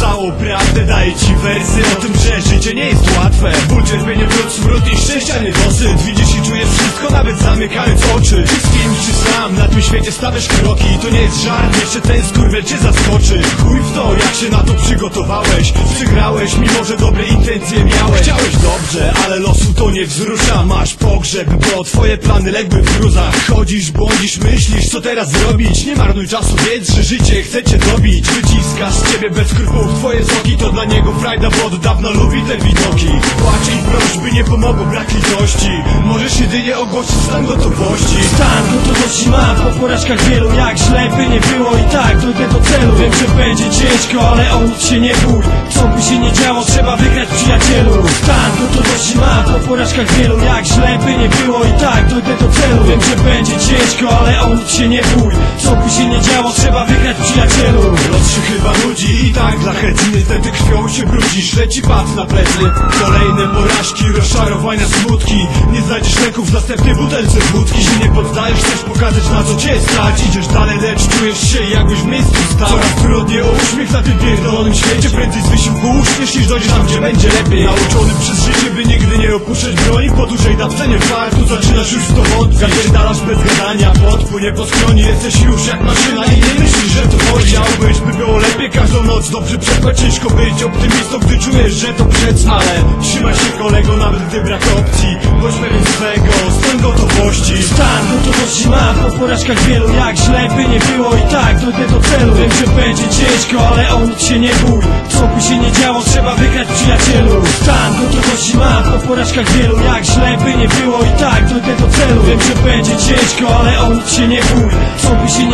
całą prawdę Daję ci wersy o tym, że życie nie jest łatwe. Ból, cierpienie, wrót, smród i szczęścia niedosyt Widzisz i czujesz wszystko, nawet zamykając oczy. Czy z czy sam, na tym świecie stawiasz kroki. To nie jest żart, jeszcze ten skurwiel cię zaskoczy. Chuj w to, jak się na przygotowałeś Przegrałeś, mimo że dobre intencje miałeś. Chciałeś dobrze, ale losu to nie wzrusza. Masz pogrzeb, bo twoje plany legły w gruzach. Chodzisz, błądzisz, myślisz, co teraz zrobić? Nie marnuj czasu, wiedz, że życie chce cię dobić. Wyciska z ciebie bez skrupułów twoje soki To dla niego frajda, bo od dawna lubi te widoki. Płacz nie pomogą, brak litości Możesz jedynie ogłosić stan gotowości. Stan gotowości mam po porażkach wielu Jak źle by nie było i tak dojdę do celu. Wiem, że będzie ciężko, ale o nic się nie bój. Co by się nie działo, trzeba wygrać przyjacielu. Stan gotowości mam po porażkach wielu Jak źle by nie było i tak dojdę do celu. Wiem, że będzie ciężko, ale o nic się nie bój. Co by się nie działo, trzeba wygrać przyjacielu chęci Niestety krwią się brudzisz, leci pat na plecy. Kolejne porażki, rozczarowania, smutki. Nie znajdziesz leków w następnej butelce wódki. Się nie poddajesz, chcesz pokazać na co cię stać. Idziesz dalej, lecz czujesz się jakbyś w miejscu stał. Coraz trudniej o uśmiech na tym pierdolonym świecie. Prędzej z wysiłku uśmiesz niż dojdziesz tam, gdzie będzie lepiej. Nauczony przez życie, by nigdy nie opuszczać broni. Po dużej dawce nie fartu, zaczynasz już w to wątpić. Zapierdalasz bez gadania, podpłynie po skroni Jesteś już jak maszyna noc Dobrze przetrwać, ciężko być optymistą, gdy czujesz, że to przed Ale trzymaj się kolego, nawet gdy brak opcji. Bądź pewien swego, stan gotowości. Stan gotowości mam po porażkach wielu. Jak źle by nie było i tak dojdę do celu. Wiem, że będzie ciężko, ale o nic się nie bój. Co by się nie działo, trzeba wygrać przyjacielu. Stan gotowości mam po porażkach wielu. Jak źle by nie było i tak dojdę do celu. Wiem, że będzie ciężko, ale o nic się nie bój. Co by się